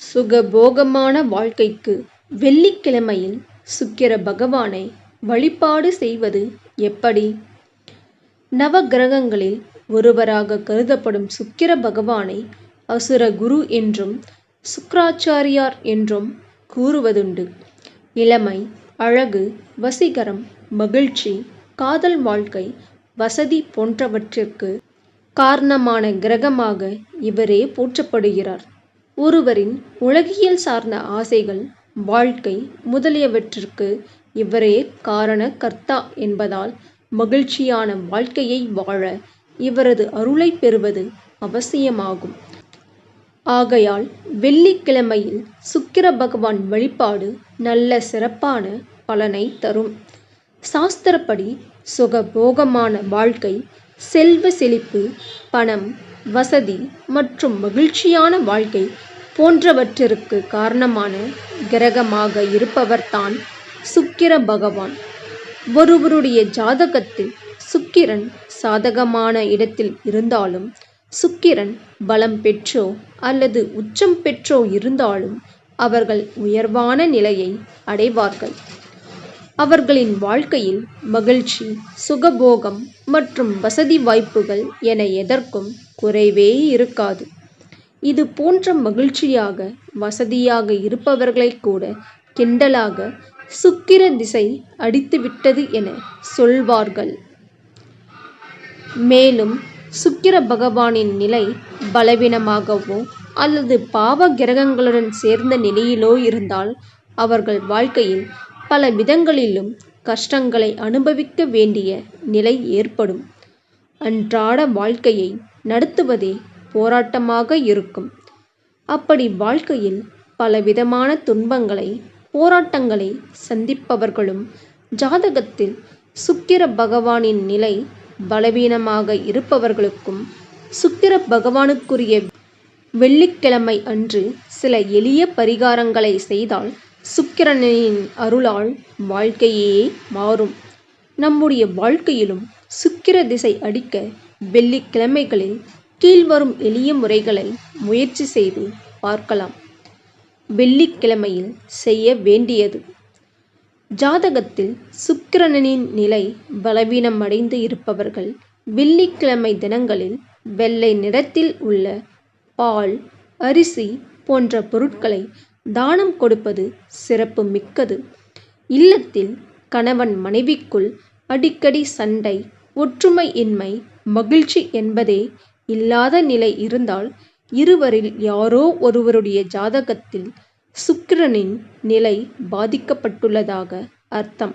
சுகபோகமான வாழ்க்கைக்கு வெள்ளிக்கிழமையில் சுக்கிர பகவானை வழிபாடு செய்வது எப்படி? நவகிரகங்களில் ஒருவராக கருதப்படும் சுக்கிர பகவானை அசுர குரு என்றும் சுக்கிராச்சாரியார் என்றும் கூறுவதுண்டு. இளமை, அழகு, வசீகரம், மகிழ்ச்சி, காதல் வாழ்க்கை, வசதி போன்றவற்றிற்கு காரணமான கிரகமாக இவரே போற்றப்படுகிறார். ஒருவரின் உலகியல் சார்ந்த ஆசைகள், வாழ்க்கை முதலியவற்றிற்கு இவரே காரண கர்த்தா என்பதால் மகிழ்ச்சியான வாழ்க்கையை வாழ இவரது அருளைப் பெறுவது அவசியமாகும். ஆகையால் வெள்ளிக்கிழமையில் சுக்கிர பகவான் வழிபாடு நல்ல சிறப்பான பலனைத் தரும். சாஸ்திரப்படி சுகபோகமான வாழ்க்கை, செல்வ செழிப்பு, பணம், வசதி மற்றும் மகிழ்ச்சியான வாழ்க்கை போன்றவற்றிற்கு காரணமான கிரகமாக இருப்பவர்தான் சுக்கிர பகவான். ஒருவருடைய ஜாதகத்தில் சுக்கிரன் சாதகமான இடத்தில் இருந்தாலும், சுக்கிரன் பலம் பெற்றோ அல்லது உச்சம் பெற்றோ இருந்தாலும் அவர்கள் உயர்வான நிலையை அடைவார்கள். அவர்களின் வாழ்க்கையில் மகிழ்ச்சி, சுகபோகம் மற்றும் வசதி வாய்ப்புகள் என எதற்கும் குறைவே இருக்காது. இது போன்ற மகிழ்ச்சியாக, வசதியாக இருப்பவர்களைக் கூட கிண்டலாக சுக்கிர திசை அடித்துவிட்டது என சொல்வார்கள். மேலும் சுக்கிர பகவானின் நிலை பலவீனமாகவோ அல்லது பாவ கிரகங்களுடன் சேர்ந்த நிலையிலோ இருந்தால் அவர்கள் வாழ்க்கையில் பல விதங்களிலும் கஷ்டங்களை அனுபவிக்க வேண்டிய நிலை ஏற்படும். அன்றாட வாழ்க்கையை நடத்துவதே போராட்டமாக இருக்கும். அப்படி வாழ்க்கையில் பலவிதமான துன்பங்களை, போராட்டங்களை சந்திப்பவர்களும் ஜாதகத்தில் சுக்கிர பகவானின் நிலை பலவீனமாக இருப்பவர்களுக்கும் சுக்கிர பகவானுக்குரிய வெள்ளிக்கிழமை அன்று சில எளிய பரிகாரங்களை செய்தால் சுக்கிரனின் அருளால் வாழ்க்கையே மாறும். நம்முடைய வாழ்க்கையிலும் சுக்கிர திசை அடிக்க வெள்ளிக்கிழமைகளில் கீழ்வரும் எளிய முறைகளை முயற்சி செய்து பார்க்கலாம். வெள்ளிக்கிழமையில் செய்ய வேண்டியது ஜாதகத்தில் சுக்கிரனின் நிலை பலவீனமடைந்து இருப்பவர்கள் வெள்ளிக்கிழமை தினங்களில் வெள்ளை நிறத்தில் உள்ள பால், அரிசி போன்ற பொருட்களை தானம் கொடுப்பது சிறப்பு மிக்கது. இல்லத்தில் கணவன் மனைவிக்குள் அடிக்கடி சண்டை, ஒற்றுமை இன்மை, மகிழ்ச்சி என்பதே இல்லாத நிலை இருந்தால் இருவரில் யாரோ ஒருவருடைய ஜாதகத்தில் சுக்கிரனின் நிலை பாதிக்கப்பட்டுள்ளதாக அர்த்தம்.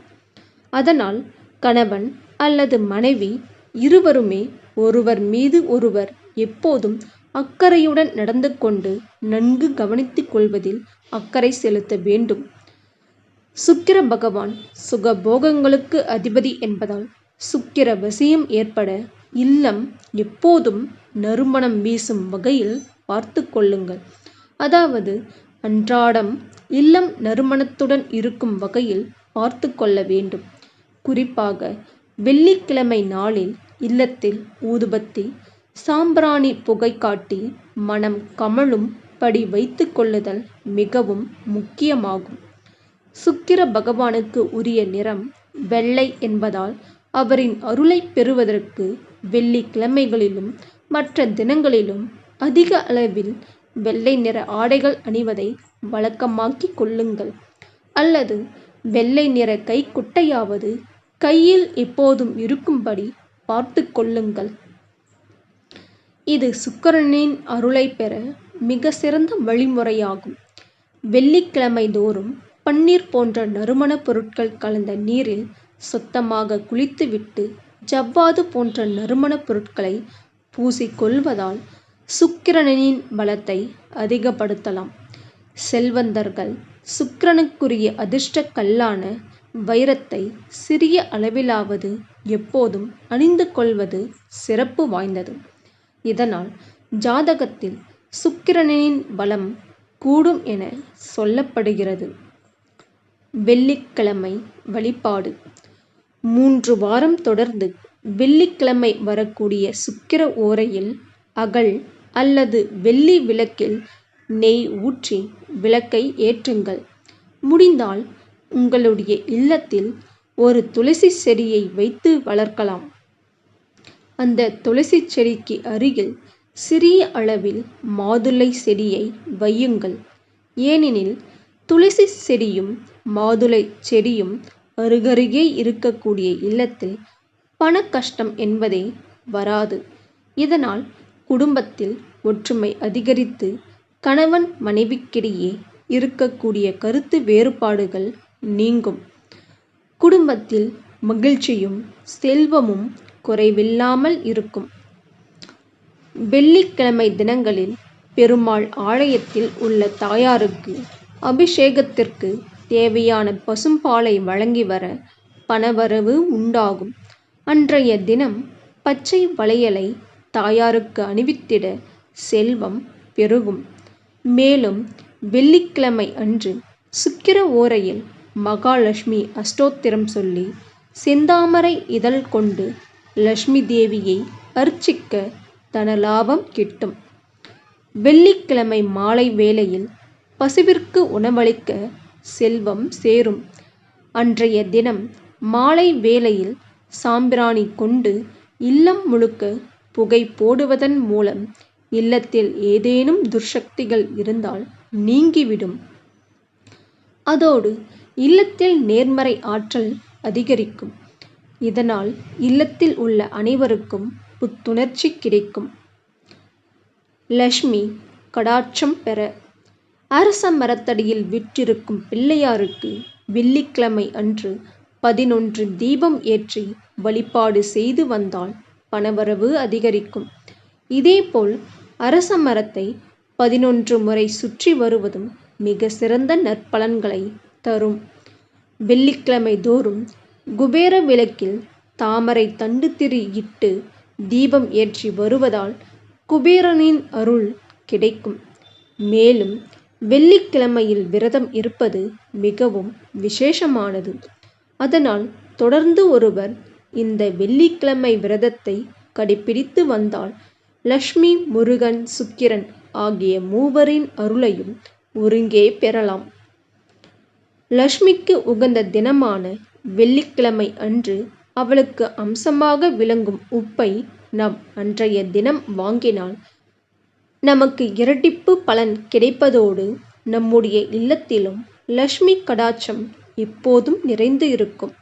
அதனால் கணவன் அல்லது மனைவி இருவருமே ஒருவர் மீது ஒருவர் எப்போதும் அக்கறையுடன் நடந்து கொண்டு நன்கு கவனித்துக் கொள்வதில் அக்கறை செலுத்த வேண்டும். சுக்கிர பகவான் சுகபோகங்களுக்கு அதிபதி என்பதால் சுக்கிர வசியம் ஏற்பட இல்லம் எப்போதும் நறுமணம் வீசும் வகையில் பார்த்து கொள்ளுங்கள். அதாவது அன்றாடம் இல்லம் நறுமணத்துடன் இருக்கும் வகையில் பார்த்து கொள்ள வேண்டும். குறிப்பாக வெள்ளிக்கிழமை நாளில் இல்லத்தில் ஊதுபத்தி, சாம்பிராணி புகை காட்டி மனம் கமழும் படி வைத்து கொள்ளுதல் மிகவும் முக்கியமாகும். சுக்கிர பகவானுக்கு உரிய நிறம் வெள்ளை என்பதால் அவரின் அருளைப் பெறுவதற்கு வெள்ளிக்கிழமைகளிலும் மற்ற தினங்களிலும் அதிக அளவில் வெள்ளை நிற ஆடைகள் அணிவதை வழக்கமாக்கிக் கொள்ளுங்கள். அல்லது வெள்ளை நிற கைக்குட்டையாவது கையில் எப்போதும் இருக்கும்படி பார்த்துக் கொள்ளுங்கள். இது சுக்கிரனின் அருளைப் பெற மிகச் சிறந்த வழிமுறையாகும். வெள்ளிக்கிழமை தோறும் பன்னீர் போன்ற நறுமணப் பொருட்கள் கலந்த நீரில் சுத்தமாக குளித்துவிட்டு ஜவ்வாது போன்ற நறுமணப் பொருட்களை பூசிக்கொள்வதால் சுக்கிரனின் பலத்தை அதிகப்படுத்தலாம். செல்வந்தர்கள் சுக்கிரனுக்குரிய அதிர்ஷ்ட கல்லான வைரத்தை சிறிய அளவிலாவது எப்போதும் அணிந்து கொள்வது சிறப்பு வாய்ந்தது. இதனால் ஜாதகத்தில் சுக்கிரனின் பலம் கூடும் என சொல்லப்படுகிறது. வெள்ளிக்கிழமை வழிபாடு மூன்று வாரம் தொடர்ந்து வெள்ளிக்கிழமை வரக்கூடிய சுக்கிர ஓரையில் அகல் அல்லது வெள்ளி விளக்கில் நெய் ஊற்றி விளக்கை ஏற்றுங்கள். முடிந்தால் உங்களுடைய இல்லத்தில் ஒரு துளசி செடியை வைத்து வளர்க்கலாம். அந்த துளசி செடிக்கு அருகில் சிறிய அளவில் மாதுளை செடியை வையுங்கள். ஏனெனில் துளசி செடியும் மாதுளை செடியும் அருகருகே இருக்கக்கூடிய இல்லத்தில் பண கஷ்டம் என்பதே வராது. இதனால் குடும்பத்தில் ஒற்றுமை அதிகரித்து கணவன் மனைவிக்கிடையே இருக்கக்கூடிய கருத்து வேறுபாடுகள் நீங்கும். குடும்பத்தில் மகிழ்ச்சியும் செல்வமும் குறைவில்லாமல் இருக்கும். வெள்ளிக்கிழமை தினங்களில் பெருமாள் ஆலயத்தில் உள்ள தாயாருக்கு அபிஷேகத்திற்கு தேவையான பசும்பாலை வழங்கி வர பணவரவு உண்டாகும். அன்றைய தினம் பச்சை வளையலை தாயாருக்கு அணிவித்திட செல்வம் பெருகும். மேலும் வெள்ளிக்கிழமை அன்று சுக்கிர ஓரையில் மகாலட்சுமி அஷ்டோத்திரம் சொல்லி செந்தாமரை இதழ் கொண்டு லட்சுமி தேவியை அர்ச்சிக்க தனலாபம் கிட்டும். வெள்ளிக்கிழமை மாலை வேளையில் பசுவிற்கு உணவளிக்க செல்வம் சேரும். அன்றைய தினம் மாலை வேளையில் சாம்பிராணி கொண்டு இல்லம் முழுக்க புகை போடுவதன் மூலம் இல்லத்தில் ஏதேனும் துர்சக்திகள் இருந்தால் நீங்கிவிடும். அதோடு இல்லத்தில் நேர்மறை ஆற்றல் அதிகரிக்கும். இதனால் இல்லத்தில் உள்ள அனைவருக்கும் புத்துணர்ச்சி கிடைக்கும். லக்ஷ்மி கடாட்சம் பெற அரச மரத்தடியில் விற்றிருக்கும் பிள்ளையாருக்கு வெள்ளிக்கிழமை அன்று பதினொன்று தீபம் ஏற்றி வழிபாடு செய்து வந்தால் பணவரவு அதிகரிக்கும். இதேபோல் அரச மரத்தை பதினொன்று முறை சுற்றி வருவதும் மிக சிறந்த நற்பலன்களை தரும். வெள்ளிக்கிழமை தோறும் குபேர விளக்கில் தாமரை தண்டு திரி இட்டு தீபம் ஏற்றி வருவதால் குபேரனின் அருள் கிடைக்கும். மேலும் வெள்ளிக்கிழமையில் விரதம் இருப்பது மிகவும் விசேஷமானது. அதனால் தொடர்ந்து ஒருவர் இந்த வெள்ளிக்கிழமை விரதத்தை கடைபிடித்து வந்தால் லக்ஷ்மி முருகன் சுக்கிரன் ஆகிய மூவரின் அருளையும் ஒருங்கே பெறலாம். லக்ஷ்மிக்கு உகந்த தினமான வெள்ளிக்கிழமை அன்று அவளுக்கு அம்சமாக விளங்கும் உப்பை நாம் அன்றைய தினம் வாங்கினால் நமக்கு இரட்டிப்பு பலன் கிடைப்பதோடு நம்முடைய இல்லத்திலும் லக்ஷ்மி கடாட்சம் எப்போதும் நிறைந்து இருக்கும்.